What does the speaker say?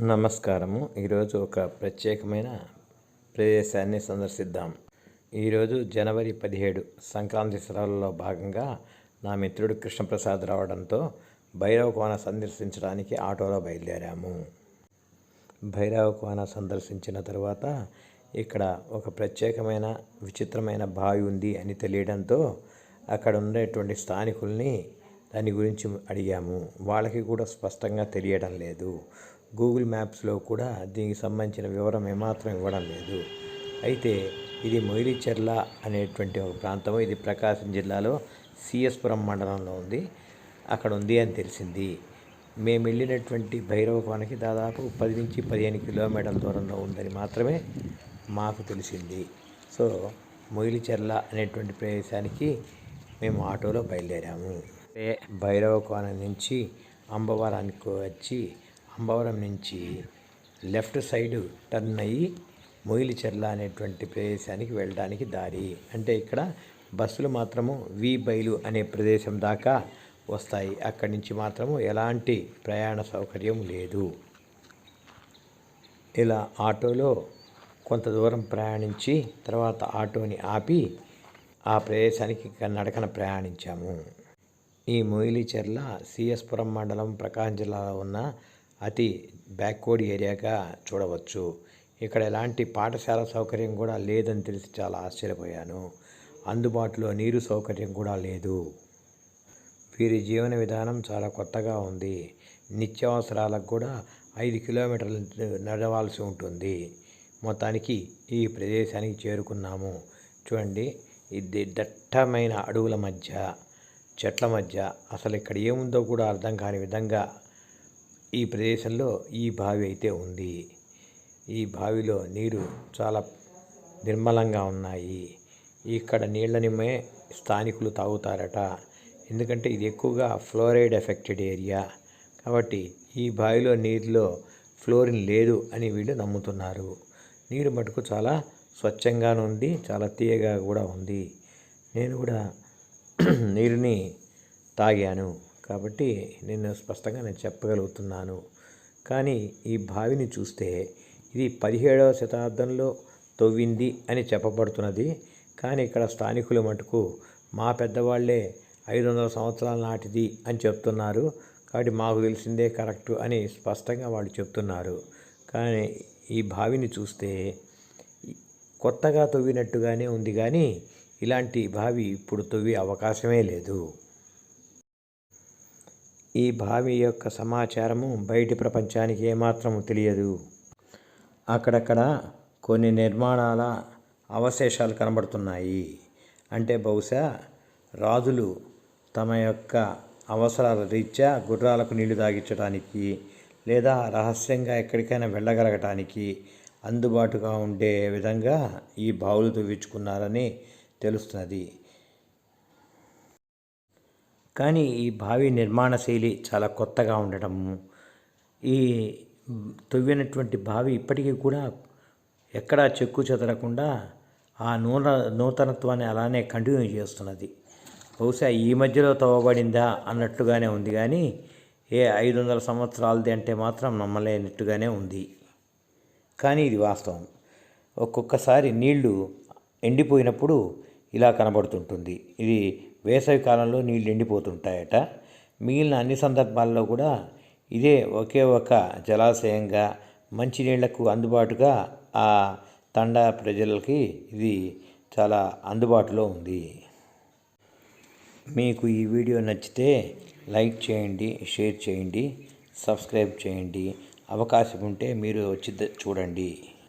నమస్కారము. ఈరోజు ఒక ప్రత్యేకమైన ప్రదేశాన్ని సందర్శిద్దాం. ఈరోజు జనవరి పదిహేడు సంక్రాంతి సెలవులలో భాగంగా నా మిత్రుడు కృష్ణప్రసాద్ రావడంతో భైరవ కోన సందర్శించడానికి ఆటోలో బయలుదేరాము. భైరవ కోన సందర్శించిన తర్వాత ఇక్కడ ఒక ప్రత్యేకమైన విచిత్రమైన బావి ఉంది అని తెలియడంతో అక్కడ ఉండేటువంటి స్థానికుల్ని దాని గురించి అడిగాము. వాళ్ళకి కూడా స్పష్టంగా తెలియడం లేదు. గూగుల్ మ్యాప్స్లో కూడా దీనికి సంబంధించిన వివరం ఏమాత్రం ఇవ్వడం లేదు. అయితే ఇది మొయిలిచెర్ల అనేటువంటి ఒక ప్రాంతం. ఇది ప్రకాశం జిల్లాలో సిఎస్పురం మండలంలో ఉంది. అక్కడ ఉంది అని తెలిసింది. మేము వెళ్ళినటువంటి భైరవకోనకి దాదాపు పది నుంచి పదిహేను కిలోమీటర్ల దూరంలో ఉందని మాత్రమే మాకు తెలిసింది. సో మొయిలిచెర్ల అనేటువంటి ప్రదేశానికి మేము ఆటోలో బయలుదేరాము. భైరవకోన నుంచి అంబవరానికి వచ్చి అంబవరం నుంచి లెఫ్ట్ సైడ్ టర్న్ అయ్యి మొయిలిచెర్ల అనేటువంటి ప్రదేశానికి వెళ్ళడానికి దారి. అంటే ఇక్కడ బస్సులు మాత్రము వి బైలు అనే ప్రదేశం దాకా వస్తాయి. అక్కడి నుంచి మాత్రము ఎలాంటి ప్రయాణ సౌకర్యం లేదు. ఇలా ఆటోలో కొంత దూరం ప్రయాణించి తర్వాత ఆటోని ఆపి ఆ ప్రదేశానికి నడకన ప్రయాణించాము. ఈ మొయిలిచెర్ల సిఎస్పురం మండలం ప్రకాశం జిల్లాలో ఉన్న అతి బ్యాక్వర్డ్ ఏరియాగా చూడవచ్చు. ఇక్కడ ఎలాంటి పాఠశాల సౌకర్యం కూడా లేదని తెలిసి చాలా ఆశ్చర్యపోయాను. అందుబాటులో నీరు సౌకర్యం కూడా లేదు. వీరి జీవన విధానం చాలా కొత్తగా ఉంది. నిత్యావసరాలకు కూడా ఐదు కిలోమీటర్లు నడవాల్సి ఉంటుంది. మొత్తానికి ఈ ప్రదేశానికి చేరుకున్నాము. చూడండి ఇది దట్టమైన అడవుల మధ్య చెట్ల మధ్య. అసలు ఇక్కడ ఏముందో కూడా అర్థం కాని విధంగా ఈ ప్రదేశంలో ఈ బావి అయితే ఉంది. ఈ బావిలో నీరు చాలా నిర్మలంగా ఉన్నాయి. ఇక్కడ నీళ్ళనిమే స్థానికులు తాగుతారట. ఎందుకంటే ఇది ఎక్కువగా ఫ్లోరైడ్ ఎఫెక్టెడ్ ఏరియా. కాబట్టి ఈ బావిలో నీరులో ఫ్లోరిన్ లేదు అని వీళ్ళు నమ్ముతున్నారు. నీరు మటుకు చాలా స్వచ్ఛంగా ఉంది చాలా తీయగా కూడా ఉంది. నేను కూడా నీరుని తాగాను. కాబట్టి నేను స్పష్టంగా నేను చెప్పగలుగుతున్నాను. కానీ ఈ బావిని చూస్తే ఇది పదిహేడవ శతాబ్దంలో తవ్వింది అని చెప్పబడుతున్నది. కానీ ఇక్కడ స్థానికులు మటుకు మా పెద్దవాళ్ళే ఐదు వందల సంవత్సరాల నాటిది అని చెప్తున్నారు. కాబట్టి మాకు తెలిసిందే కరెక్ట్ అని స్పష్టంగా వాళ్ళు చెప్తున్నారు. కానీ ఈ బావిని చూస్తే కొత్తగా తవ్వినట్టుగానే ఉంది. కానీ ఇలాంటి బావి ఇప్పుడు తవ్వే అవకాశమే లేదు. ఈ బావి యొక్క సమాచారము బయటి ప్రపంచానికి ఏమాత్రం తెలియదు. అక్కడక్కడ కొన్ని నిర్మాణాల అవశేషాలు కనబడుతున్నాయి. అంటే బహుశా రాజులు తమ యొక్క అవసరాల రీత్యా గుర్రాలకు నీళ్ళు తాగించడానికి లేదా రహస్యంగా ఎక్కడికైనా వెళ్ళగలగటానికి అందుబాటుగా ఉండే విధంగా ఈ బావులు తవ్వించుకున్నారని తెలుస్తున్నది. కానీ ఈ బావి నిర్మాణ శైలి చాలా కొత్తగా ఉండటం ఈ తవ్వినటువంటి బావి ఇప్పటికీ కూడా ఎక్కడా చెక్కు చెదరకుండా ఆ నూన నూతనత్వాన్ని అలానే కంటిన్యూ చేస్తున్నది. బహుశా ఈ మధ్యలో తవ్వబడిందా అన్నట్టుగానే ఉంది కానీ ఏ ఐదు వందల సంవత్సరాలది అంటే మాత్రం నమ్మలేనట్టుగానే ఉంది. కానీ ఇది వాస్తవం. ఒక్కొక్కసారి నీళ్ళు ఎండిపోయినప్పుడు ఇలా కనబడుతుంటుంది. ఇది వేసవి కాలంలో నీళ్ళు ఎండిపోతుంటాయట. మిగిలిన అన్ని సందర్భాల్లో కూడా ఇదే ఒకే ఒక జలాశయంగా మంచినీళ్ళకు అందుబాటుగా ఆ తండా ప్రజలకి ఇది చాలా అందుబాటులో ఉంది. మీకు ఈ వీడియో నచ్చితే లైక్ చేయండి షేర్ చేయండి సబ్స్క్రైబ్ చేయండి. అవకాశం ఉంటే మీరు వచ్చి చూడండి.